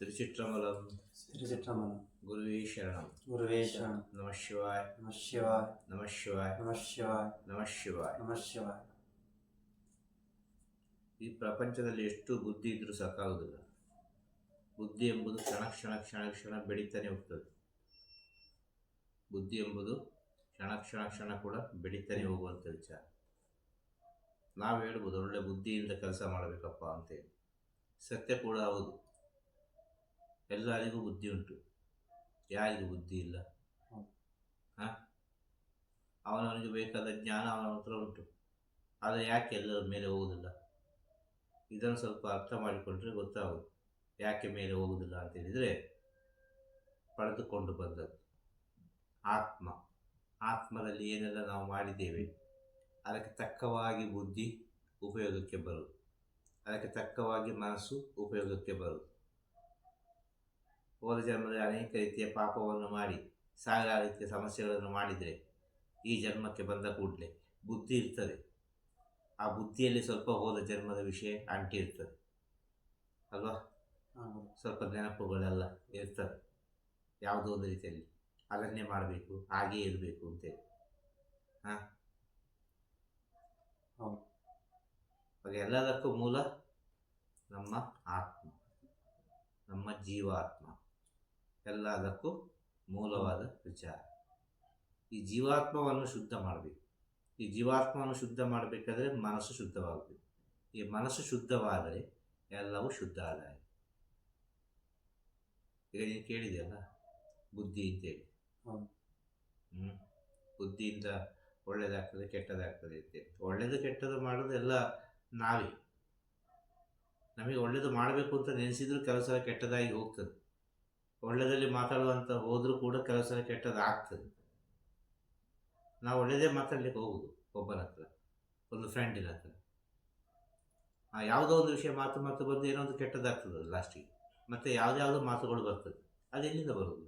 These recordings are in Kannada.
திருச்சிற்றம்பலம் திருச்சிற்றம்பலம் குருவே சரணம் குருவே சரணம் நம சிவாய் நம சிவாய் நம சிவாய் நம சிவாய் ನಮ ಶಿವಾಯ ನಮ ಶಿವಾಯ ಈ ಪ್ರಪಂಚದಲ್ಲಿ ಎಷ್ಟು ಬುದ್ಧಿ ಇದ್ರೂ ಸಾಕಾಗುವುದಿಲ್ಲ ಬುದ್ಧಿ ಎಂಬುದು ಕ್ಷಣ ಕ್ಷಣ ಕ್ಷಣ ಕ್ಷಣ ಬೆಳೀತಾನೆ ಹೋಗ್ತದೆ ಬುದ್ಧಿ ಎಂಬುದು ಕ್ಷಣ ಕ್ಷಣ ಕ್ಷಣ ಕೂಡ ಬೆಳೀತಾನೆ ಹೋಗುವಂಥ ವಿಚಾರ ನಾವು ಹೇಳ್ಬೋದು ಒಳ್ಳೆ ಬುದ್ಧಿಯಿಂದ ಕೆಲಸ ಮಾಡಬೇಕಪ್ಪ ಅಂತೇಳಿ ಸತ್ಯ ಕೂಡ ಹೌದು ಎಲ್ಲರಿಗೂ ಬುದ್ಧಿ ಉಂಟು. ಯಾರಿಗೂ ಬುದ್ಧಿ ಇಲ್ಲ. ಹಾಂ? ಅವನವನಿಗೆ ಬೇಕಾದ ಜ್ಞಾನ ಅವನ ಹತ್ರ ಉಂಟು. ಆದರೆ ಯಾಕೆ ಎಲ್ಲರ ಮೇಲೆ ಹೋಗುವುದಿಲ್ಲ ಇದನ್ನು ಸ್ವಲ್ಪ ಅರ್ಥ ಮಾಡಿಕೊಂಡ್ರೆ ಗೊತ್ತಾಗುತ್ತೆ ಯಾಕೆ ಮೇಲೆ ಹೋಗುವುದಿಲ್ಲ ಅಂತ ಹೇಳಿದರೆ ಪಡೆದುಕೊಂಡು ಬಂದದ್ದು. ಆತ್ಮ. ಆತ್ಮದಲ್ಲಿ ಏನೆಲ್ಲ ನಾವು ಮಾಡಿದ್ದೇವೆ? ಅದಕ್ಕೆ ತಕ್ಕವಾಗಿ ಬುದ್ಧಿ ಉಪಯೋಗಕ್ಕೆ ಬರುವುದು. ಅದಕ್ಕೆ ತಕ್ಕವಾಗಿ ಮನಸ್ಸು ಉಪಯೋಗಕ್ಕೆ ಬರುವುದು. ಹೋದ ಜನ್ಮದಲ್ಲಿ ಅನೇಕ ರೀತಿಯ ಪಾಪವನ್ನು ಮಾಡಿ ಸಾವಿರಾರು ರೀತಿಯ ಸಮಸ್ಯೆಗಳನ್ನು ಮಾಡಿದರೆ ಈ ಜನ್ಮಕ್ಕೆ ಬಂದ ಕೂಡಲೇ ಬುದ್ಧಿ ಇರ್ತದೆ. ಆ ಬುದ್ಧಿಯಲ್ಲಿ ಸ್ವಲ್ಪ ಹೋದ ಜನ್ಮದ ವಿಷಯ ಅಂಟಿ ಇರ್ತದೆ. ಅಲ್ವಾ. ಸ್ವಲ್ಪ ನೆನಪುಗಳೆಲ್ಲ ಇರ್ತದೆ ಯಾವುದೋ ಒಂದು ರೀತಿಯಲ್ಲಿ ಅದನ್ನೇ ಮಾಡಬೇಕು ಹಾಗೇ ಇರಬೇಕು ಅಂತೇಳಿ. ಹಾಂ? ಎಲ್ಲದಕ್ಕೂ ಮೂಲ ನಮ್ಮ ಆತ್ಮ ನಮ್ಮ ಜೀವಾತ್ಮ. ಎಲ್ಲದಕ್ಕೂ ಮೂಲವಾದ ವಿಚಾರ. ಈ ಜೀವಾತ್ಮವನ್ನು ಶುದ್ಧ ಮಾಡಬೇಕು. ಈ ಜೀವಾತ್ಮವನ್ನು ಶುದ್ಧ ಮಾಡಬೇಕಾದ್ರೆ ಮನಸ್ಸು ಶುದ್ಧವಾಗಬೇಕು. ಈ ಮನಸ್ಸು ಶುದ್ಧವಾದರೆ ಎಲ್ಲವೂ ಶುದ್ಧ ಆದಾಯ ಈಗ ನೀನು ಕೇಳಿದೆಯಲ್ಲ ಬುದ್ಧಿ ಅಂತೇಳಿ. ಹ್ಞೂ ಬುದ್ಧಿಯಿಂದ ಒಳ್ಳೇದಾಗ್ತದೆ ಕೆಟ್ಟದಾಗ್ತದೆ ಅಂತೇಳಿ. ಒಳ್ಳೇದು ಕೆಟ್ಟದ್ದು ಮಾಡೋದು ಎಲ್ಲ ನಾವೇ. ನಮಗೆ ಒಳ್ಳೇದು ಮಾಡಬೇಕು ಅಂತ ನೆನೆಸಿದ್ರು ಕೆಲಸ ಸಲ ಕೆಟ್ಟದಾಗಿ ಹೋಗ್ತದೆ. ಒಳ್ಳೆಯದಲ್ಲಿ ಮಾತಾಡುವಂಥ ಹೋದರೂ ಕೂಡ ಕೆಲಸ ಸಲ ಆಗ್ತದೆ. ನಾವು ಒಳ್ಳೆಯದೇ ಮಾತಾಡ್ಲಿಕ್ಕೆ ಹೋಗುದು ಒಬ್ಬರ ಹತ್ರ ಒಂದು ಫ್ರೆಂಡಿನ ಹತ್ರ. ಆ ಯಾವುದೋ ಒಂದು ವಿಷಯ ಮಾತು ಮಾತು ಬಂದು ಏನೋ ಒಂದು ಕೆಟ್ಟದಾಗ್ತದೆ ಲಾಸ್ಟಿಗೆ ಮತ್ತು ಯಾವುದ್ಯಾವುದೋ ಮಾತುಗಳು ಬರ್ತದೆ. ಅದು ಎಲ್ಲಿಂದ ಬರೋದು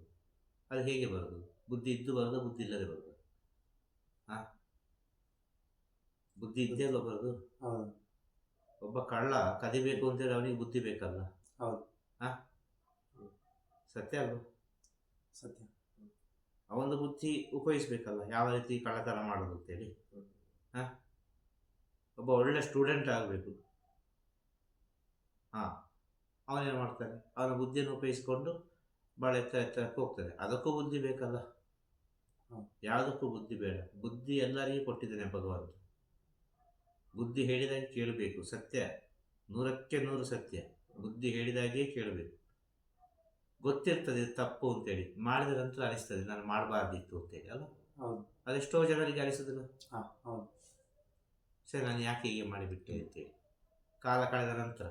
ಅದು ಹೇಗೆ ಬರೋದು ಬುದ್ಧಿ ಇದ್ದು ಬರೋದು ಬುದ್ಧಿ ಇಲ್ಲದೆ ಬರೋದು ಹಾಂ ಬುದ್ಧಿ ಇದ್ದೇ ಅಲ್ವಾ ಬರೋದು ಹೌದು. ಒಬ್ಬ ಕಳ್ಳ ಕದಿಬೇಕು ಅಂತೇಳಿ ಅವನಿಗೆ ಬುದ್ಧಿ ಬೇಕಲ್ಲ? ಹೌದು. ಸತ್ಯ ಅಲ್ವಾ? ಸತ್ಯ. ಅವನ ಬುದ್ಧಿ ಉಪಯೋಗಿಸ್ಬೇಕಲ್ಲ ಯಾವ ರೀತಿ ಕಳ್ಳತನ ಮಾಡೋದು ಅಂತೇಳಿ? ಹಾಂ? ಒಬ್ಬ ಒಳ್ಳೆ ಸ್ಟೂಡೆಂಟ್ ಆಗಬೇಕು. ಹಾಂ. ಅವನೇನು ಮಾಡ್ತಾನೆ? ಅವನ ಬುದ್ಧಿಯನ್ನು ಉಪಯೋಗಿಸ್ಕೊಂಡು ಭಾಳ ಎತ್ತರ ಎತ್ತರಕ್ಕೆ ಹೋಗ್ತಾನೆ. ಅದಕ್ಕೂ ಬುದ್ಧಿ ಬೇಕಲ್ಲ. ಯಾವುದಕ್ಕೂ ಬುದ್ಧಿ ಬೇಡ. ಬುದ್ಧಿ ಎಲ್ಲರಿಗೂ ಕೊಟ್ಟಿದ್ದಾನೆ ಭಗವಂತ. ಬುದ್ಧಿ ಹೇಳಿದಾಗೆ ಕೇಳಬೇಕು. ಸತ್ಯ. ನೂರಕ್ಕೆ ನೂರು ಸತ್ಯ. ಬುದ್ಧಿ ಹೇಳಿದಾಗೆ ಕೇಳಬೇಕು. ಗೊತ್ತಿರ್ತದೆ ತಪ್ಪು ಅಂತೇಳಿ. ಮಾಡಿದ ನಂತರ ಅನಿಸ್ತದೆ ನಾನು ಮಾಡಬಾರ್ದಿತ್ತು ಅಂತೇಳಿ ಅಲ್ಲ ಹೌದು. ಅದೆಷ್ಟೋ ಜನರಿಗೆ ಅನಿಸೋದಿಲ್ಲ. ಹಾಂ ಹೌದು. ಸರಿ ನಾನು ಯಾಕೆ ಹೀಗೆ ಮಾಡಿಬಿಟ್ಟೆ ಅಂತೇಳಿ. ಕಾಲ ಕಳೆದ ನಂತರ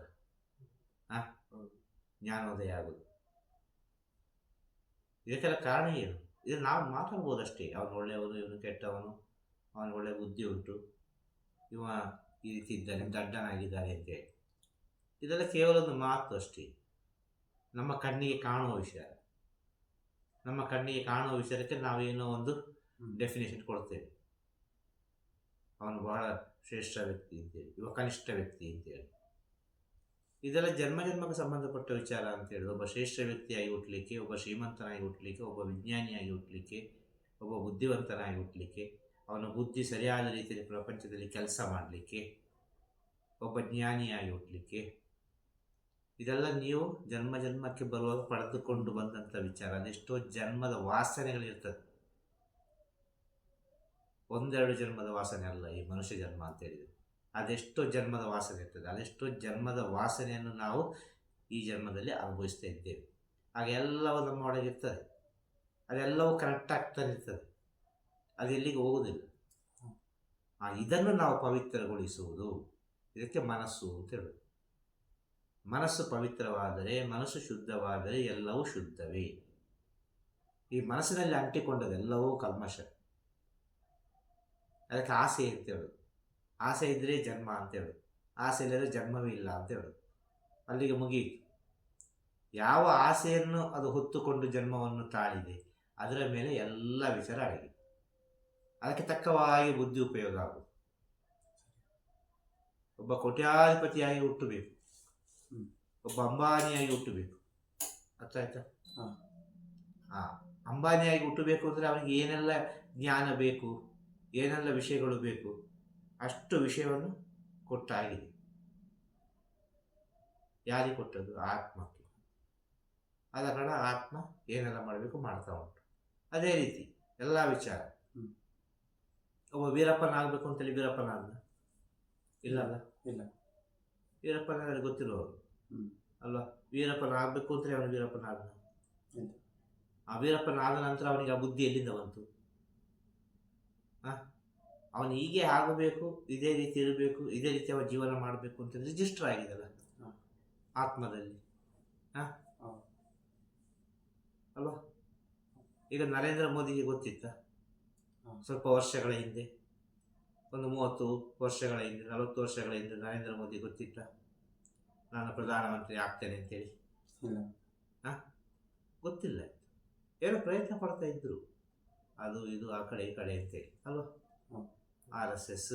ಹಾಂ. ಜ್ಞಾನೋದಯ ಆಗೋದು ಇದಕ್ಕೆಲ್ಲ ಕಾರಣ ಏನು? ಇದು ನಾವು ಮಾತಾಡ್ಬೋದು ಅಷ್ಟೇ ಅವನು ಒಳ್ಳೆಯವನು ಇವನು ಕೆಟ್ಟವನು ಅವನು ಒಳ್ಳೆ ಬುದ್ಧಿ ಉಂಟು. ಇವ ಈ ರೀತಿ ಇದ್ದಾನೆ ದಡ್ಡನಾಗಿದ್ದಾನೆ ಅಂತೇಳಿ. ಇದೆಲ್ಲ ಕೇವಲ ಒಂದು ಮಾತು ಅಷ್ಟೇ. ನಮ್ಮ ಕಣ್ಣಿಗೆ ಕಾಣುವ ವಿಷಯ. ನಮ್ಮ ಕಣ್ಣಿಗೆ ಕಾಣುವ ವಿಷಯಕ್ಕೆ ನಾವೇನೋ ಒಂದು. ಡೆಫಿನೇಷನ್ ಕೊಡ್ತೇವೆ. ಅವನು ಬಹಳ ಶ್ರೇಷ್ಠ ವ್ಯಕ್ತಿ ಅಂತೇಳಿ ಇವ ಕನಿಷ್ಠ ವ್ಯಕ್ತಿ ಅಂತೇಳಿ ಇದೆಲ್ಲ ಜನ್ಮ ಜನ್ಮಕ್ಕೆ ಸಂಬಂಧಪಟ್ಟ ವಿಚಾರ ಅಂತೇಳಿ ಒಬ್ಬ ಶ್ರೇಷ್ಠ ವ್ಯಕ್ತಿಯಾಗಿ ಹುಟ್ಟಲಿಕ್ಕೆ ಒಬ್ಬ ಶ್ರೀಮಂತನಾಗಿ ಹುಟ್ಟಲಿಕ್ಕೆ ಒಬ್ಬ ವಿಜ್ಞಾನಿಯಾಗಿ ಹುಟ್ಟಲಿಕ್ಕೆ ಒಬ್ಬ ಬುದ್ಧಿವಂತನಾಗಿ ಹುಟ್ಟಲಿಕ್ಕೆ ಅವನ ಬುದ್ಧಿ ಸರಿಯಾದ ರೀತಿಯಲ್ಲಿ ಪ್ರಪಂಚದಲ್ಲಿ ಕೆಲಸ ಮಾಡಲಿಕ್ಕೆ ಒಬ್ಬ ಜ್ಞಾನಿಯಾಗಿ ಹುಟ್ಟಲಿಕ್ಕೆ ಇದೆಲ್ಲ ನೀವು ಜನ್ಮ ಜನ್ಮಕ್ಕೆ ಬರುವಾಗ ಪಡೆದುಕೊಂಡು ಬಂದಂಥ ವಿಚಾರ. ಅದೆಷ್ಟೋ ಜನ್ಮದ ವಾಸನೆಗಳಿರ್ತದೆ. ಒಂದೆರಡು ಜನ್ಮದ ವಾಸನೆ ಅಲ್ಲ, ಈ ಮನುಷ್ಯ ಜನ್ಮ ಅಂತ ಹೇಳಿದರೆ. ಅದೆಷ್ಟೋ ಜನ್ಮದ ವಾಸನೆ ಇರ್ತದೆ. ಅದೆಷ್ಟೋ ಜನ್ಮದ ವಾಸನೆಯನ್ನು ನಾವು ಈ ಜನ್ಮದಲ್ಲಿ ಅನುಭವಿಸ್ತಾ ಇದ್ದೇವೆ. ಆಗ ಎಲ್ಲವೂ ನಮ್ಮ ಒಳಗೆ ಇರ್ತದೆ. ಅದೆಲ್ಲವೂ ಕರೆಕ್ಟ್ ಆಗ್ತಾನೆ ಇರ್ತದೆ. ಅದು ಎಲ್ಲಿಗೆ ಹೋಗುವುದಿಲ್ಲ. ಇದನ್ನು ನಾವು ಪವಿತ್ರಗೊಳಿಸುವುದು. ಇದಕ್ಕೆ ಮನಸ್ಸು ಅಂತ ಹೇಳೋದು. ಮನಸ್ಸು ಪವಿತ್ರವಾದರೆ, ಮನಸ್ಸು ಶುದ್ಧವಾದರೆ ಎಲ್ಲವೂ ಶುದ್ಧವೇ. ಈ ಮನಸ್ಸಿನಲ್ಲಿ ಅಂಟಿಕೊಂಡದೆಲ್ಲವೂ ಕಲ್ಮಶ ಅದಕ್ಕೆ ಆಸೆ ಅಂತ ಹೇಳೋದು. ಆಸೆ ಇದ್ದರೆ ಜನ್ಮ ಅಂತ ಹೇಳೋದು. ಆಸೆ ಇಲ್ಲದ್ರೆ ಜನ್ಮವೇ ಇಲ್ಲ ಅಂತ ಹೇಳೋದು. ಅಲ್ಲಿಗೆ ಮುಗಿಯಿತು. ಯಾವ ಆಸೆಯನ್ನು ಅದು ಹೊತ್ತುಕೊಂಡು ಜನ್ಮವನ್ನು ತಾಳಿದೆ, ಅದರ ಮೇಲೆ ಎಲ್ಲ ವಿಚಾರ ಅಡಗಿದೆ. ಅದಕ್ಕೆ ತಕ್ಕವಾಗಿ ಬುದ್ಧಿ ಉಪಯೋಗ ಆಗುವುದು. ಒಬ್ಬ ಕೋಟ್ಯಾಧಿಪತಿಯಾಗಿ ಹುಟ್ಟಬೇಕು. ಒಬ್ಬ ಅಂಬಾನಿಯಾಗಿ ಹುಟ್ಟಬೇಕು ಅರ್ಥ ಆಯ್ತಾ ಹಾ. ಅಂಬಾನಿಯಾಗಿ ಹುಟ್ಟಬೇಕು ಅಂದರೆ ಅವನಿಗೆ ಏನೆಲ್ಲ ಜ್ಞಾನ ಬೇಕು ಏನೆಲ್ಲ ವಿಷಯಗಳು ಬೇಕು ಅಷ್ಟು ವಿಷಯವನ್ನು ಕೊಟ್ಟಾಗಿದೆ ಯಾರಿಗೆ ಕೊಟ್ಟದ್ದು ಆತ್ಮಕ್ಕೆ ಆದ ಕಾರಣ ಆತ್ಮ ಏನೆಲ್ಲ ಮಾಡಬೇಕು ಮಾಡ್ತಾ ಉಂಟು ಅದೇ ರೀತಿ ಎಲ್ಲ ವಿಚಾರ. ಒಬ್ಬ ವೀರಪ್ಪನಾಗಬೇಕು ಅಂತೇಳಿ ವೀರಪ್ಪನಾದ ಇಲ್ಲ ಅಲ್ಲ ಇಲ್ಲ. ವೀರಪ್ಪನ ಗೊತ್ತಿರೋರು. ಅಲ್ವಾ? ವೀರಪ್ಪನ ಆಗಬೇಕು ಅಂದರೆ ಅವನು ವೀರಪ್ಪನಾಗ ಇಲ್ಲ. ಆ ವೀರಪ್ಪನ ಆದ ನಂತರ ಅವನಿಗೆ ಆ ಬುದ್ಧಿ ಎಲ್ಲಿಂದ ಬಂತು? ಅವನು ಹೀಗೆ ಆಗಬೇಕು ಇದೇ ರೀತಿ ಇರಬೇಕು ಇದೇ ರೀತಿ ಅವನ ಜೀವನ ಮಾಡಬೇಕು ಅಂತ ರಿಜಿಸ್ಟರ್ ಆಗಿದಲ್ಲ. ಆತ್ಮದಲ್ಲಿ. ಅಲ್ವಾ? ಈಗ ನರೇಂದ್ರ ಮೋದಿಗೆ ಗೊತ್ತಿತ್ತ? ಸ್ವಲ್ಪ ವರ್ಷಗಳ ಹಿಂದೆ ಒಂದು ಮೂವತ್ತು ವರ್ಷಗಳ ಹಿಂದೆ ನಲವತ್ತು ವರ್ಷಗಳ ಹಿಂದೆ ನರೇಂದ್ರ ಮೋದಿ ಗೊತ್ತಿತ್ತ? ನಾನು ಪ್ರಧಾನಮಂತ್ರಿ ಆಗ್ತೇನೆ ಅಂತೇಳಿ. ಹಾಂ ಗೊತ್ತಿಲ್ಲ. ಏನೋ ಪ್ರಯತ್ನ ಪಡ್ತಾ ಇದ್ರು. ಅದು ಇದು ಆ ಕಡೆ ಈ ಕಡೆ ಅಂತೇಳಿ ಅಲ್ವಾ. ಆರ್ ಎಸ್ ಎಸ್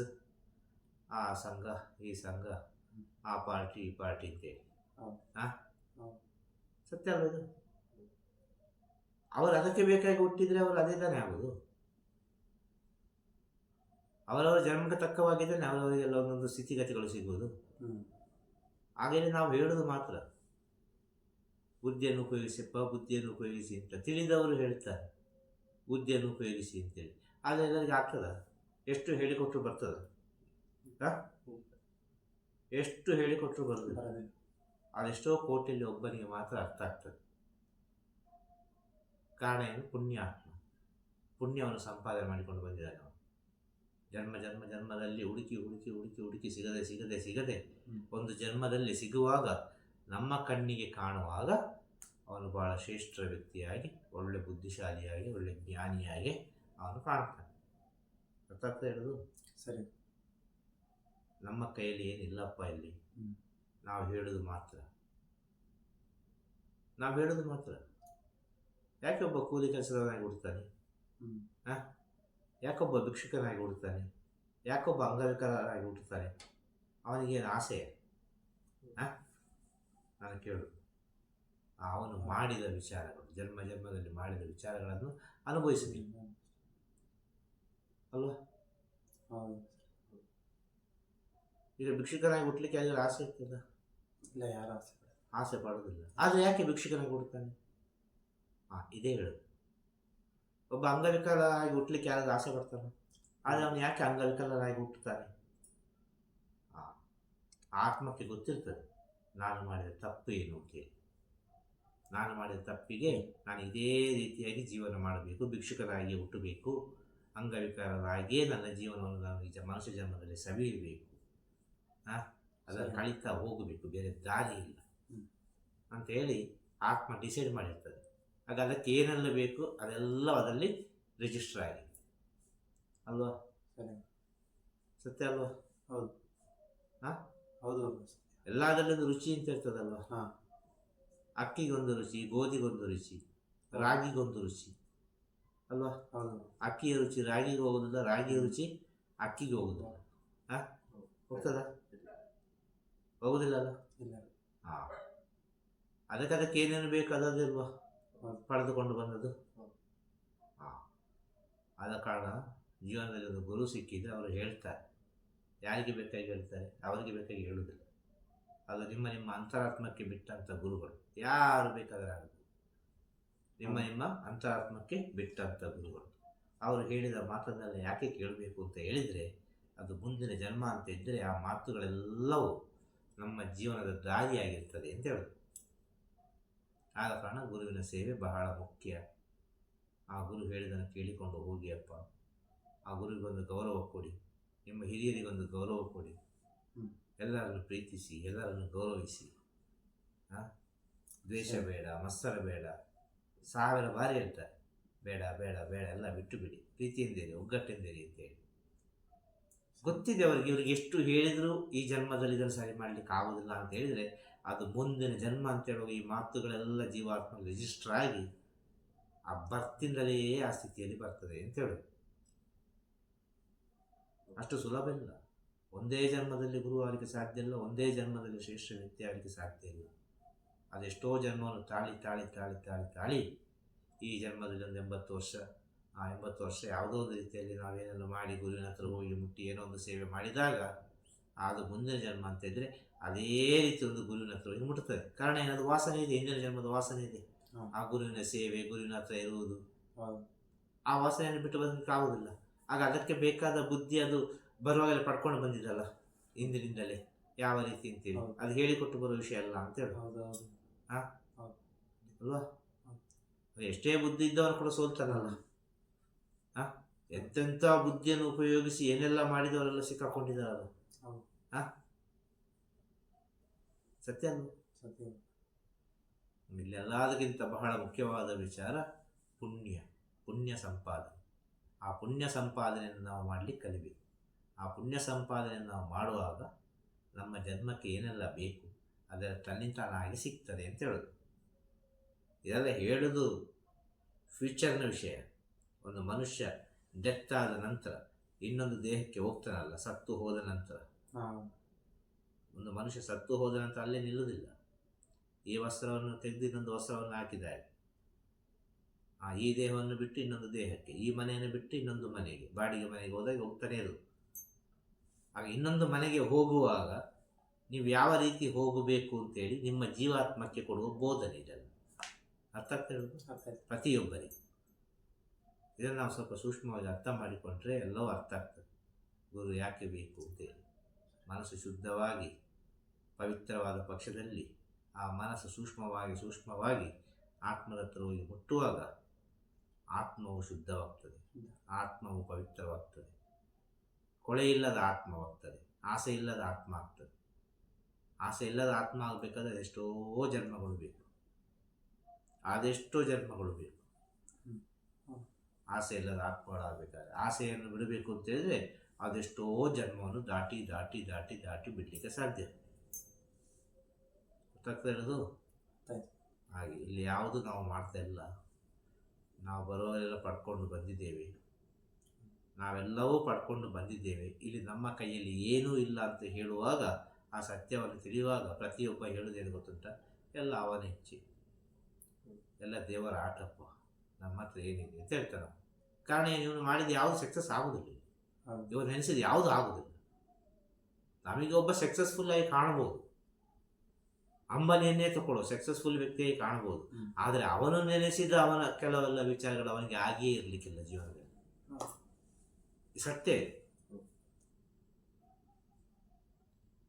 ಆ ಸಂಘ ಈ ಸಂಘ ಆ ಪಾರ್ಟಿ ಈ ಪಾರ್ಟಿ ಅಂತೇಳಿ. ಹಾಂ? ಸತ್ಯ ಅಲ್ವ ಇದು? ಅವರು ಅದಕ್ಕೆ ಬೇಕಾಗಿ ಹುಟ್ಟಿದ್ರೆ ಅವರು ಅದೇ ತಾನೇ ಆಗೋದು. ಅವರವರ ಜನ್ಮಕ್ಕೆ ತಕ್ಕವಾಗಿದ್ದಾನೆ ಅವರವರಿಗೆಲ್ಲ ಒಂದೊಂದು ಸ್ಥಿತಿಗತಿಗಳು ಸಿಗುವುದು ಹ್ಮ್. ಹಾಗೆಯೇ ನಾವು ಹೇಳೋದು ಮಾತ್ರ. ಬುದ್ಧಿಯನ್ನು ಉಪಯೋಗಿಸಪ್ಪ ಬುದ್ಧಿಯನ್ನು ಉಪಯೋಗಿಸಿ ಅಂತ ತಿಳಿದವರು ಹೇಳ್ತಾರೆ. ಬುದ್ಧಿಯನ್ನು ಉಪಯೋಗಿಸಿ ಅಂತೇಳಿ. ಆದರೆ ಎಲ್ಲರಿಗೆ ಆಗ್ತದ? ಎಷ್ಟು ಹೇಳಿಕೊಟ್ಟರು ಬರ್ತದ? ಎಷ್ಟು ಹೇಳಿಕೊಟ್ಟರು ಬರ್ತದೆ? ಅದೆಷ್ಟೋ ಕೋಟಿಯಲ್ಲಿ ಒಬ್ಬನಿಗೆ ಮಾತ್ರ ಅರ್ಥ ಆಗ್ತದೆ. ಕಾರಣ ಏನು? ಪುಣ್ಯಾತ್ಮ. ಪುಣ್ಯವನ್ನು ಸಂಪಾದನೆ ಮಾಡಿಕೊಂಡು ಬಂದಿದ್ದಾನೆ ಅವನು. ಜನ್ಮ ಜನ್ಮ ಜನ್ಮದಲ್ಲಿ ಹುಡುಕಿ ಹುಡುಕಿ ಹುಡುಕಿ ಹುಡುಕಿ ಸಿಗದೆ ಸಿಗದೆ ಸಿಗದೆ ಒಂದು ಜನ್ಮದಲ್ಲಿ ಸಿಗುವಾಗ ನಮ್ಮ ಕಣ್ಣಿಗೆ ಕಾಣುವಾಗ ಅವನು ಬಹಳ ಶ್ರೇಷ್ಠ ವ್ಯಕ್ತಿಯಾಗಿ ಒಳ್ಳೆ ಬುದ್ಧಿಶಾಲಿಯಾಗಿ ಒಳ್ಳೆ ಜ್ಞಾನಿಯಾಗಿ ಅವನು ಕಾಣ್ತಾನೆ. ಅರ್ಥಾಗ್ತಾ ಹೇಳೋದು? ಸರಿ. ನಮ್ಮ ಕೈಯಲ್ಲಿ ಏನಿಲ್ಲಪ್ಪ ಇಲ್ಲಿ. ನಾವು ಹೇಳೋದು ಮಾತ್ರ. ನಾವು ಹೇಳೋದು ಮಾತ್ರ. ಯಾಕೆ ಒಬ್ಬ ಕೂಲಿ ಕೆಲಸದವನಾಗಿ ಹುಡ್ತಾನೆ? ಹ್ಮ್. ಯಾಕೊಬ್ಬ ಭಿಕ್ಷುಕನಾಗಿ ಹುಡ್ತಾನೆ ಯಾಕೊಬ್ಬ ಅಂಗವಿಕಲನಾಗಿ ಹುಟ್ಟುತ್ತಾನೆ ಅವನಿಗೇನು ಆಸೆ? ನಾನು ಕೇಳು ಅವನು ಮಾಡಿದ ವಿಚಾರಗಳು ಜನ್ಮ ಜನ್ಮದಲ್ಲಿ ಮಾಡಿದ ವಿಚಾರಗಳನ್ನು ಅನುಭವಿಸಬೇಕು ಅಲ್ವಾ? ಈಗ ಭಿಕ್ಷುಕನಾಗಿ ಹುಟ್ಟಲಿಕ್ಕೆ ಯಾರು ಆಸೆ ಇರ್ತದ? ಇಲ್ಲ ಯಾರು ಆಸೆ. ಆಸೆ ಪಡೋದಿಲ್ಲ. ಆದರೆ ಯಾಕೆ ಭಿಕ್ಷುಕನಾಗಿ ಹುಡ್ತಾನೆ ಹಾಂ ಇದೇ ಹೇಳೋದು. ಒಬ್ಬ ಅಂಗವಿಕಲರಾಗಿ ಹುಟ್ಟಲಿಕ್ಕೆ ಯಾರಾದ್ರೂ ಆಸೆ ಪಡ್ತಾನೆ ಆದರೆ ಅವನು ಯಾಕೆ ಅಂಗವಿಕಲನಾಗಿ ಹುಟ್ಟುತ್ತಾನೆ? ಆತ್ಮಕ್ಕೆ ಗೊತ್ತಿರ್ತದೆ. ನಾನು ಮಾಡಿದ ತಪ್ಪು ಏನು ಕೇಳಿ ನಾನು ಮಾಡಿದ ತಪ್ಪಿಗೆ ನಾನು ಇದೇ ರೀತಿಯಾಗಿ ಜೀವನ ಮಾಡಬೇಕು ಭಿಕ್ಷುಕನಾಗಿ ಹುಟ್ಟಬೇಕು ಅಂಗವಿಕಲರಾಗಿಯೇ ನನ್ನ ಜೀವನವನ್ನು ನಾನು ನಿಜ ಮನುಷ್ಯ ಜನ್ಮದಲ್ಲಿ ಸವಿಯಬೇಕು. ಹಾಂ ಅದನ್ನು. ಕಳೀತಾ ಹೋಗಬೇಕು ಬೇರೆ ದಾರಿ ಇಲ್ಲ ಹ್ಮ್. ಅಂತ ಹೇಳಿ ಆತ್ಮ ಡಿಸೈಡ್ ಮಾಡಿರ್ತದೆ. ಆಗ ಅದಕ್ಕೆ ಏನೆಲ್ಲ ಬೇಕು ಅದೆಲ್ಲ ಅದರಲ್ಲಿ ರಿಜಿಸ್ಟರ್ ಆಗಿದೆ ಅಲ್ವಾ? ಸರಿ. ಸತ್ಯ ಅಲ್ವಾ? ಹೌದು. ಹಾಂ ಹೌದು ಎಲ್ಲ ಅದರಲ್ಲೊಂದು ರುಚಿ ಅಂತ ಇರ್ತದಲ್ವ? ಹಾಂ. ಅಕ್ಕಿಗೊಂದು ರುಚಿ ಗೋಧಿಗೊಂದು ರುಚಿ ರಾಗಿಗೊಂದು ರುಚಿ. ಅಲ್ವಾ? ಹೌದು. ಅಕ್ಕಿಯ ರುಚಿ ರಾಗಿಗೆ ಹೋಗೋದಿಲ್ಲ ರಾಗಿಯ ರುಚಿ ಅಕ್ಕಿಗೆ ಹೋಗೋದಿಲ್ಲ. ಹಾಂ ಹೋಗ್ತದ? ಹೋಗೋದಿಲ್ಲ ಅಲ್ಲ? ಹಾಂ ಅದಕ್ಕೆ ಅದಕ್ಕೆ ಏನೇನು ಬೇಕು ಅದಲ್ವಾ ಹೌದು. ಪಡೆದುಕೊಂಡು ಬಂದದ್ದು. ಆದ ಕಾರಣ ಜೀವನದಲ್ಲಿ ಒಂದು ಗುರು ಸಿಕ್ಕಿದರೆ ಅವರು ಹೇಳ್ತಾರೆ. ಯಾರಿಗೆ ಬೇಕಾಗಿ ಹೇಳ್ತಾರೆ? ಅವರಿಗೆ ಬೇಕಾಗಿ ಹೇಳುವುದಿಲ್ಲ. ಅದು ನಿಮ್ಮ ನಿಮ್ಮ ಅಂತರಾತ್ಮಕ್ಕೆ ಬಿಟ್ಟಂಥ ಗುರುಗಳು. ಯಾರು ಬೇಕಾದರೆ ಆಗುತ್ತೆ ನಿಮ್ಮ ನಿಮ್ಮ ಅಂತರಾತ್ಮಕ್ಕೆ ಬಿಟ್ಟಂಥ ಗುರುಗಳು. ಅವರು ಹೇಳಿದ ಮಾತನ್ನೆಲ್ಲ ಯಾಕೆ ಕೇಳಬೇಕು ಅಂತ ಹೇಳಿದರೆ ಅದು ಮುಂದಿನ ಜನ್ಮ ಅಂತ ಇದ್ದರೆ ಆ ಮಾತುಗಳೆಲ್ಲವೂ ನಮ್ಮ ಜೀವನದ ದಾರಿಯಾಗಿರ್ತದೆ ಅಂತ ಹೇಳೋದು ಆದ ಕಾರಣ ಗುರುವಿನ ಸೇವೆ ಬಹಳ ಮುಖ್ಯ. ಆ ಗುರು ಹೇಳಿದನ್ನು ಕೇಳಿಕೊಂಡು ಹೋಗಿ ಅಪ್ಪ ಆ ಗುರುವಿಗೊಂದು ಗೌರವ ಕೊಡಿ. ನಿಮ್ಮ ಹಿರಿಯರಿಗೊಂದು ಗೌರವ ಕೊಡಿ. ಎಲ್ಲರನ್ನು ಪ್ರೀತಿಸಿ ಎಲ್ಲರನ್ನು ಗೌರವಿಸಿ? ದ್ವೇಷ ಬೇಡ ಮತ್ಸರ ಬೇಡ. ಸಾವಿರ ಬಾರಿ ಹೇಳ್ತಾರೆ ಬೇಡ ಬೇಡ ಬೇಡ ಎಲ್ಲ ಬಿಟ್ಟು ಬಿಡಿ ಪ್ರೀತಿಯಿಂದಿರಿ ಒಗ್ಗಟ್ಟಿಂದಿರಿ ಅಂತೇಳಿ. ಗೊತ್ತಿದೆ ಅವರಿಗೆ ಇವರಿಗೆ ಎಷ್ಟು ಹೇಳಿದರೂ ಈ ಜನ್ಮದಲ್ಲಿ ಇದನ್ನು ಸರಿ ಮಾಡಲಿಕ್ಕೆ ಆಗೋದಿಲ್ಲ ಅಂತ ಹೇಳಿದರೆ ಅದು ಮುಂದಿನ ಜನ್ಮ ಅಂತೇಳುವ ಈ ಮಾತುಗಳೆಲ್ಲ ಜೀವಾತ್ಮ ರಿಜಿಸ್ಟರ್ ಆಗಿ ಆ ಬರ್ತಿಂದಲೇ ಆ ಸ್ಥಿತಿಯಲ್ಲಿ ಬರ್ತದೆ ಅಂತ ಹೇಳೋದು ಅಷ್ಟು ಸುಲಭ ಇಲ್ಲ. ಒಂದೇ ಜನ್ಮದಲ್ಲಿ ಗುರು ಆಗಲಿಕ್ಕೆ ಸಾಧ್ಯ ಇಲ್ಲ, ಒಂದೇ ಜನ್ಮದಲ್ಲಿ ಶ್ರೇಷ್ಠ ವ್ಯಕ್ತಿ ಆಗಲಿಕ್ಕೆ ಸಾಧ್ಯ ಇಲ್ಲ. ಅದೆಷ್ಟೋ ಜನ್ಮವನ್ನು ತಾಳಿ ತಾಳಿ ತಾಳಿ ತಾಳಿ ತಾಳಿ ಈ ಜನ್ಮದಲ್ಲಿ ಒಂದು ಎಂಬತ್ತು ವರ್ಷ, ಆ ಎಂಬತ್ತು ವರ್ಷ ಯಾವುದೋ ಒಂದು ರೀತಿಯಲ್ಲಿ ನಾವೇನೆಲ್ಲ ಮಾಡಿ ಗುರುವಿನ ಹತ್ರ ಹೋಗಿ ಮುಟ್ಟಿ ಏನೋ ಒಂದು ಸೇವೆ ಮಾಡಿದಾಗ, ಅದು ಮುಂದಿನ ಜನ್ಮ ಅಂತ ಇದ್ದರೆ ಅದೇ ರೀತಿ ಒಂದು ಗುರುವಿನ ಹತ್ರ ಹೋಗಿ ಮುಟ್ತದೆ. ಕಾರಣ ಏನದು ವಾಸನೆ ಇದೆ ಹಿಂದಿನ ಜನ್ಮದ ವಾಸನೆ ಇದೆ. ಆ ಗುರುವಿನ ಸೇವೆ ಗುರುವಿನ ಹತ್ರ ಇರುವುದು. ಆ ವಾಸನೆಯನ್ನು ಬಿಟ್ಟು ಬಂದಕ್ಕೆ ಆಗುವುದಿಲ್ಲ ಆಗ ಅದಕ್ಕೆ ಬೇಕಾದ ಬುದ್ಧಿ ಅದು ಬರುವಾಗಲೇ ಪಡ್ಕೊಂಡು ಬಂದಿದ್ದಲ್ಲ ಹಿಂದಿನಿಂದಲೇ ಯಾವ ರೀತಿ ಅಂತೀವಿ. ಅದು ಹೇಳಿಕೊಟ್ಟು ಬರೋ ವಿಷಯ ಅಲ್ಲ ಹೌದು ಹೌದು. ಅಲ್ವಾ? ಎಷ್ಟೇ ಬುದ್ಧಿ ಇದ್ದವನು ಕೂಡ ಸೋಲ್ತಾನಲ್ಲ. ಎಂತೆಂಥ ಬುದ್ಧಿಯನ್ನು ಉಪಯೋಗಿಸಿ ಏನೆಲ್ಲ ಮಾಡಿದವರೆಲ್ಲ ಸಿಕ್ಕಾಕೊಂಡಿದ್ದಾರಲ್ಲ ಹೌದು. ಆ ಸತ್ಯ ಸತ್ಯ. ಇಲ್ಲೆಲ್ಲದಕ್ಕಿಂತ ಬಹಳ ಮುಖ್ಯವಾದ ವಿಚಾರ ಪುಣ್ಯ ಪುಣ್ಯ ಸಂಪಾದನೆ. ಆ ಪುಣ್ಯ ಸಂಪಾದನೆಯನ್ನು ನಾವು ಮಾಡಲಿಕ್ಕೆ ಕಲಿಬೇಕು. ಆ ಪುಣ್ಯ ಸಂಪಾದನೆಯನ್ನು ನಾವು ಮಾಡುವಾಗ ನಮ್ಮ ಜನ್ಮಕ್ಕೆ ಏನೆಲ್ಲ ಬೇಕು ಅದರ ತನ್ನಿಂತಾನಾಗಿ ಸಿಗ್ತದೆ ಅಂತ ಹೇಳೋದು. ಇದೆಲ್ಲ ಹೇಳೋದು ಫ್ಯೂಚರ್ನ ವಿಷಯ. ಒಂದು ಮನುಷ್ಯ ಡೆತ್ ಆದ ನಂತರ ಇನ್ನೊಂದು ದೇಹಕ್ಕೆ ಹೋಗ್ತಾನಲ್ಲ ಸತ್ತು ಹೋದ ನಂತರ. ಒಂದು ಮನುಷ್ಯ ಸತ್ತು ಹೋದ ನಂತರ ಅಲ್ಲೇ ನಿಲ್ಲುವುದಿಲ್ಲ. ಈ ವಸ್ತ್ರವನ್ನು ತೆಗೆದು ಇನ್ನೊಂದು ವಸ್ತ್ರವನ್ನು ಹಾಕಿದ್ದಾರೆ. ಆ ಈ ದೇಹವನ್ನು ಬಿಟ್ಟು ಇನ್ನೊಂದು ದೇಹಕ್ಕೆ ಈ ಮನೆಯನ್ನು ಬಿಟ್ಟು ಇನ್ನೊಂದು ಮನೆಗೆ ಬಾಡಿಗೆ ಮನೆಗೆ ಹೋದಾಗ ಹೋಗ್ತಾನೆ ಇರು ಆಗ ಇನ್ನೊಂದು ಮನೆಗೆ ಹೋಗುವಾಗ ನೀವು ಯಾವ ರೀತಿ ಹೋಗಬೇಕು ಅಂತೇಳಿ ನಿಮ್ಮ ಜೀವಾತ್ಮಕ್ಕೆ ಕೊಡುವ ಬೋಧನೆ ಇದೆಲ್ಲ. ಅರ್ಥ ಆಗ್ತಾ ಪ್ರತಿಯೊಬ್ಬರಿಗೆ. ಇದನ್ನು ನಾವು ಸ್ವಲ್ಪ ಸೂಕ್ಷ್ಮವಾಗಿ ಅರ್ಥ ಮಾಡಿಕೊಂಡ್ರೆ ಎಲ್ಲವೂ ಅರ್ಥ ಆಗ್ತದೆ. ಗುರು ಯಾಕೆ ಬೇಕು ಅಂತೇಳಿ. ಮನಸ್ಸು ಶುದ್ಧವಾಗಿ ಪವಿತ್ರವಾದ ಪಕ್ಷದಲ್ಲಿ ಆ ಮನಸ್ಸು ಸೂಕ್ಷ್ಮವಾಗಿ ಸೂಕ್ಷ್ಮವಾಗಿ ಆತ್ಮದ ಹತ್ರ ಹೋಗಿ ಮುಟ್ಟುವಾಗ ಆತ್ಮವು ಶುದ್ಧವಾಗ್ತದೆ. ಆತ್ಮವು ಪವಿತ್ರವಾಗ್ತದೆ. ಕೊಳೆ ಇಲ್ಲದ ಆತ್ಮವಾಗ್ತದೆ. ಆಸೆ ಇಲ್ಲದ ಆತ್ಮ ಆಗ್ತದೆ. ಆಸೆ ಇಲ್ಲದ ಆತ್ಮ ಆಗಬೇಕಾದ್ರೆ ಎಷ್ಟೋ ಜನ್ಮಗಳು ಬೇಕು. ಅದೆಷ್ಟೋ ಜನ್ಮಗಳು ಬೇಕು. ಆಸೆ ಇಲ್ಲದ ಆತ್ಮಗಳಾಗಬೇಕಾದ್ರೆ ಆಸೆಯನ್ನು ಬಿಡಬೇಕು ಅಂತ ಹೇಳಿದ್ರೆ ಅದೆಷ್ಟೋ ಜನ್ಮವನ್ನು ದಾಟಿ ದಾಟಿ ದಾಟಿ ದಾಟಿ ಬಿಡಲಿಕ್ಕೆ ಸಾಧ್ಯ. ಇರೋದು ಹಾಗೆ ಇಲ್ಲಿ ಯಾವುದು ನಾವು ಮಾಡ್ತಾ ಇಲ್ಲ. ನಾವು ಬರೋರೆಲ್ಲ ಪಡ್ಕೊಂಡು ಬಂದಿದ್ದೇವೆ. ನಾವೆಲ್ಲವೂ ಪಡ್ಕೊಂಡು ಬಂದಿದ್ದೇವೆ. ಇಲ್ಲಿ ನಮ್ಮ ಕೈಯಲ್ಲಿ ಏನೂ ಇಲ್ಲ ಅಂತ ಹೇಳುವಾಗ ಆ ಸತ್ಯವನ್ನು ತಿಳಿಯುವಾಗ ಪ್ರತಿಯೊಬ್ಬ ಹೇಳುವುದೇನು ಗೊತ್ತುಂಟ? ಎಲ್ಲ ಅವನ ಹೆಚ್ಚಿ. ಎಲ್ಲ ದೇವರ ಆಟಪ್ಪ. ನಮ್ಮ ಹತ್ರ ಏನಿದೆ ಅಂತ ಹೇಳ್ತಾರೆ ಕಾರಣ ಏನು? ಇವನು ಮಾಡಿದ ಯಾವುದು ಸಕ್ಸಸ್ ಆಗುವುದಿಲ್ಲ ಹೌದು. ಇವನು ನೆನೆಸಿದ ಯಾವುದು ಆಗುವುದಿಲ್ಲ ನಮಗೆ ಒಬ್ಬ ಸಕ್ಸಸ್ಫುಲ್ ಆಗಿ ಕಾಣಬಹುದು. ಅಂಬನಿಯನ್ನೇ ತಗೊಳ್ಳೋ ಸಕ್ಸಸ್ಫುಲ್ ವ್ಯಕ್ತಿಯಾಗಿ ಕಾಣಬಹುದು. ಆದರೆ ಅವನು ನೆನೆಸಿದ ಅವನ ಕೆಲವೆಲ್ಲ ವಿಚಾರಗಳು ಅವನಿಗೆ ಆಗಿಯೇ ಇರಲಿಕ್ಕಿಲ್ಲ ಜೀವನದಲ್ಲಿ. ಸತ್ಯ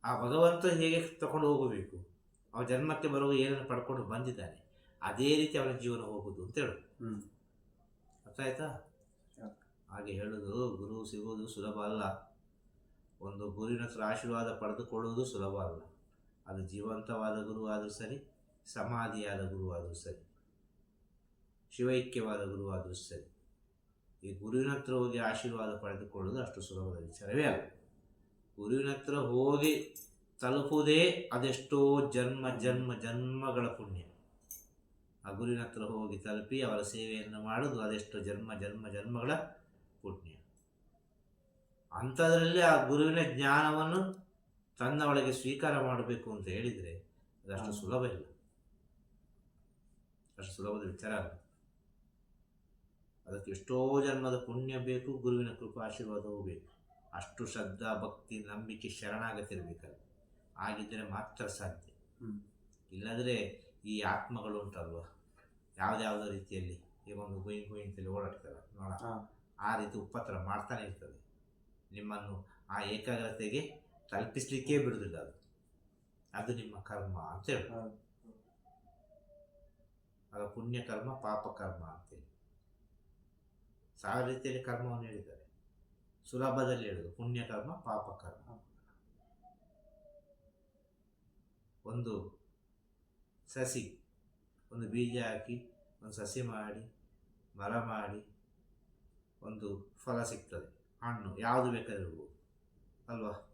ಆ ಭಗವಂತ ಹೇಗೆ ತಗೊಂಡು ಹೋಗಬೇಕು? ಅವ ಜನ್ಮಕ್ಕೆ ಬರುವ ಏನನ್ನು ಪಡ್ಕೊಂಡು ಬಂದಿದ್ದಾನೆ? ಅದೇ ರೀತಿ ಅವನ ಜೀವನ ಹೋಗುದು ಅಂತ ಹೇಳು. ಅರ್ಥ ಆಯ್ತಾ? ಹಾಗೆ ಹೇಳುದು ಗುರು ಸಿಗುವುದು ಸುಲಭ ಅಲ್ಲ. ಒಂದು ಗುರುವಿನ ಹತ್ರ ಆಶೀರ್ವಾದ ಪಡೆದುಕೊಳ್ಳುವುದು ಸುಲಭ ಅಲ್ಲ. ಅದು ಜೀವಂತವಾದ ಗುರು ಆದರೂ ಸರಿ, ಸಮಾಧಿಯಾದ ಗುರು ಆದರೂ ಸರಿ, ಶಿವೈಕ್ಯವಾದ ಗುರು ಆದರೂ ಸರಿ, ಈ ಗುರುವಿನ ಹತ್ರ ಹೋಗಿ ಆಶೀರ್ವಾದ ಪಡೆದುಕೊಳ್ಳುವುದು ಅಷ್ಟು ಸುಲಭದ ವಿಚಾರವೇ ಅಲ್ಲ. ಗುರುವಿನ ಹತ್ರ ಹೋಗಿ ತಲುಪುವುದೇ ಅದೆಷ್ಟೋ ಜನ್ಮ ಜನ್ಮ, ಜನ್ಮಗಳ ಪುಣ್ಯ. ಆ ಗುರುವಿನ ಹತ್ರ ಹೋಗಿ ತಲುಪಿ ಅವರ ಸೇವೆಯನ್ನು ಮಾಡೋದು ಅದೆಷ್ಟೋ ಜನ್ಮ ಜನ್ಮ, ಜನ್ಮಗಳ ಪುಣ್ಯ. ಅಂಥದ್ರಲ್ಲಿ ಆ ಗುರುವಿನ ಜ್ಞಾನವನ್ನು ತನ್ನ ಒಳಗೆ ಸ್ವೀಕಾರ ಮಾಡಬೇಕು ಅಂತ ಹೇಳಿದರೆ ಅದಷ್ಟು ಅಷ್ಟು ಸುಲಭ ಇಲ್ಲ. ಅಷ್ಟು ಸುಲಭದ ವಿಚಾರ ಅಲ್ಲ. ಅದಕ್ಕೆ ಎಷ್ಟೋ ಜನ್ಮದ ಪುಣ್ಯ ಬೇಕು ಗುರುವಿನ ಕೃಪಾ ಆಶೀರ್ವಾದವೂ ಬೇಕು ಅಷ್ಟು ಶ್ರದ್ಧಾ ಭಕ್ತಿ ನಂಬಿಕೆ ಶರಣಾಗತಿ ಇರಬೇಕಲ್ಲ. ಆಗಿದ್ದರೆ ಮಾತ್ರ ಸಾಧ್ಯ. ಇಲ್ಲಾಂದರೆ ಈ ಆತ್ಮಗಳು ಉಂಟಲ್ವ? ಯಾವುದ್ಯಾವುದೋ ರೀತಿಯಲ್ಲಿ ಈ ಒಂದು ಗುಯ್ ಗುಯ್ ಅಂತೇಳಿ ಓಡಾಡ್ತಾರೆ. ನೋಡ ಆ ರೀತಿ ಉಪದ್ರ ಮಾಡ್ತಾನೆ ಇರ್ತದೆ. ನಿಮ್ಮನ್ನು ಆ ಏಕಾಗ್ರತೆಗೆ ತಲುಪಿಸ್ಲಿಕ್ಕೇ ಬಿಡುದಿಲ್ಲ ಅದು. ಅದು ನಿಮ್ಮ ಕರ್ಮ ಅಂತ ಹೇಳಿ. ಪುಣ್ಯ ಕರ್ಮ ಪಾಪ ಕರ್ಮ ಅಂತೇಳಿ ಸಾವಿರ ರೀತಿಯಲ್ಲಿ ಕರ್ಮವನ್ನು ಹೇಳಿದ್ದಾರೆ. ಸುಲಭದಲ್ಲಿ ಹೇಳುದು ಪುಣ್ಯ ಕರ್ಮ ಪಾಪ ಕರ್ಮ. ಒಂದು ಸಸಿ ಒಂದು ಬೀಜ ಹಾಕಿ ಒಂದು ಸಸಿ ಮಾಡಿ ಮರ ಮಾಡಿ ಒಂದು ಫಲ ಸಿಗ್ತದೆ. ಹಣ್ಣು ಯಾವುದು ಬೇಕಾದರೂ ಅಲ್ವಾ?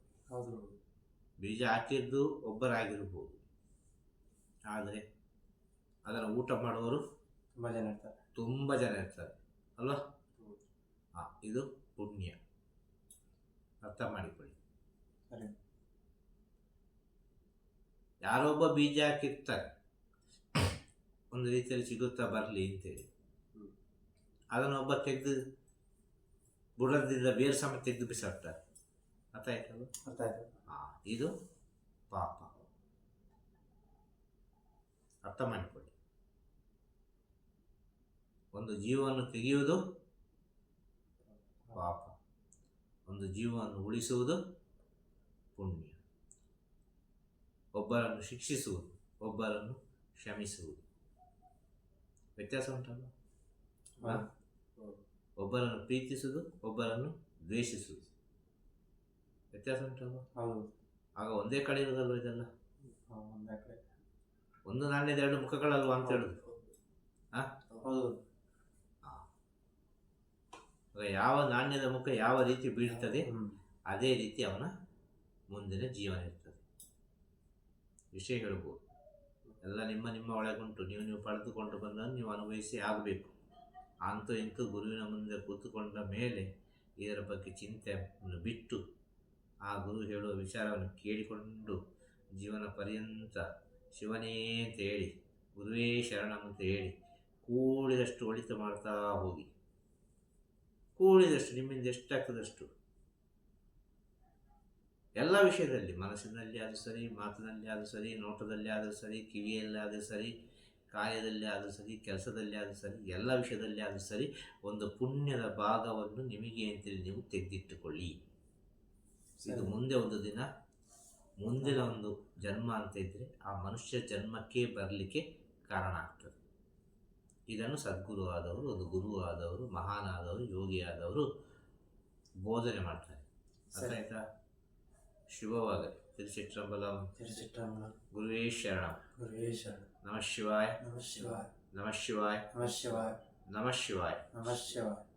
ಬೀಜ ಹಾಕಿದ್ದು ಒಬ್ಬರಾಗಿರ್ಬೋದು. ಆದರೆ ಅದನ್ನು ಊಟ ಮಾಡುವವರು ತುಂಬ ಜನ ಇರ್ತಾರೆ. ತುಂಬ ಜನ ಇರ್ತಾರೆ. ಅಲ್ವಾ? ಹಾಂ ಇದು ಪುಣ್ಯ. ಅರ್ಥ ಮಾಡಿಕೊಳ್ಳಿ. ಸರಿ. ಯಾರೊಬ್ಬ ಬೀಜ ಹಾಕಿರ್ತಾರೆ ಒಂದು ರೀತಿಯಲ್ಲಿ ಸಿಗುತ್ತಾ ಬರಲಿ ಅಂತೇಳಿ. ಅದನ್ನು ಒಬ್ಬ ತೆಗೆದು ಬುಡದಿಂದ ಬೇರು ಸಮೇತ ತೆಗೆದು ಬಿಸಾಡ್ತಾರೆ ಅರ್ಥ ಆಯ್ತಲ್ಲ ಅರ್ಥ ಆಯ್ತು ಇದು ಪಾಪ. ಅರ್ಥ ಮಾಡಿಕೊಳ್ಳಿ. ಒಂದು ಜೀವವನ್ನು ತೆಗೆಯುವುದು ಪಾಪ. ಒಂದು ಜೀವವನ್ನು ಉಳಿಸುವುದು ಪುಣ್ಯ. ಒಬ್ಬರನ್ನು ಶಿಕ್ಷಿಸುವುದು ಒಬ್ಬರನ್ನು ಕ್ಷಮಿಸುವುದು. ವ್ಯತ್ಯಾಸ ಉಂಟಲ್ಲ? ಒಬ್ಬರನ್ನು ಪ್ರೀತಿಸುವುದು ಒಬ್ಬರನ್ನು ದ್ವೇಷಿಸುವುದು. ವ್ಯತ್ಯಾಸ ಉಂಟಲ್ಲ ಹೌದು. ಆಗ ಒಂದೇ ಕಡೆ ಇರೋದಲ್ವ ಇದೆಲ್ಲ? ಒಂದೇ ಕಡೆ. ಒಂದು ನಾಣ್ಯದ ಎರಡು ಮುಖಗಳಲ್ವಾ ಅಂತ ಹೇಳುದು. ಹೌದು. ಆಗ ಯಾವ ನಾಣ್ಯದ ಮುಖ ಯಾವ ರೀತಿ ಬೀಳ್ತದೆ ಅದೇ ರೀತಿ ಅವನ ಮುಂದಿನ ಜೀವನ ಇರ್ತದೆ. ವಿಷಯ ಹೇಳ್ಬೋದು. ಎಲ್ಲ ನಿಮ್ಮ ನಿಮ್ಮ ಒಳಗುಂಟು. ನೀವು ನೀವು ಪಡೆದುಕೊಂಡು ಬಂದನ್ನು ನೀವು ಅನುಭವಿಸಿ ಆಗಬೇಕು. ಅಂತೂ ಇಂತೂ ಗುರುವಿನ ಮುಂದೆ ಕೂತುಕೊಂಡ ಮೇಲೆ ಇದರ ಬಗ್ಗೆ ಚಿಂತೆ ಬಿಟ್ಟು ಆ ಗುರು ಹೇಳುವ ವಿಚಾರವನ್ನು ಕೇಳಿಕೊಂಡು ಜೀವನ ಪರ್ಯಂತ ಶಿವನೇ ಅಂತ ಹೇಳಿ, ಗುರುವೇ ಶರಣಂ ಅಂತ ಹೇಳಿ ಕೂಡಿದಷ್ಟು ಒಳಿತು ಮಾಡ್ತಾ ಹೋಗಿ. ಕೂಡಿದಷ್ಟು, ನಿಮ್ಮಿಂದ ಎಷ್ಟಾಗ್ತದಷ್ಟು? ಎಲ್ಲ ವಿಷಯದಲ್ಲಿ, ಮನಸ್ಸಿನಲ್ಲಿ ಆದರೂ ಸರಿ, ಮಾತಿನಲ್ಲಿ ಆದರೂ ಸರಿ, ನೋಟದಲ್ಲಿ ಆದರೂ ಸರಿ, ಕಿವಿಯಲ್ಲಿ ಆದರೂ ಸರಿ ಕಾರ್ಯದಲ್ಲಿ ಆದರೂ ಸರಿ, ಕೆಲಸದಲ್ಲಿ ಆದರೂ ಸರಿ, ಎಲ್ಲ ವಿಷಯದಲ್ಲಿ ಆದರೂ ಸರಿ, ಒಂದು ಪುಣ್ಯದ ಭಾಗವನ್ನು ನಿಮಗೆ ಅಂತೇಳಿ ನೀವು ತೆಗೆದಿಟ್ಟುಕೊಳ್ಳಿ. ಇದು ಮುಂದೆ ಒಂದು ದಿನ ಮುಂದಿನ ಒಂದು ಜನ್ಮ ಅಂತ ಇದ್ದರೆ ಆ ಮನುಷ್ಯ ಜನ್ಮಕ್ಕೆ ಬರಲಿಕ್ಕೆ ಕಾರಣ ಆಗ್ತದೆ. ಇದನ್ನು ಸದ್ಗುರು ಆದವರು ಒಂದು ಗುರು ಆದವರು ಮಹಾನ್ ಆದವರು ಯೋಗಿ ಆದವರು ಬೋಧನೆ ಮಾಡ್ತಾರೆ. ಆಯ್ತಾ ಶುಭವಾಗಲಿ. ತಿರುಚಿಟ್ರಂಬಲಂ. ತಿರುಚಿತ್ರಂಬಲಂ ಗುರುವೇ ಶರಣಂ. ಗುರುವೇ ಶರಣ. ನಮಃ ಶಿವಾಯ. ನಮಃ ಶಿವಾಯ. ನಮಃ ಶಿವಾಯ. ನಮಃ ಶಿವಾಯ. ನಮಃ ಶಿವಾಯ. ನಮಃ ಶಿವಾಯ.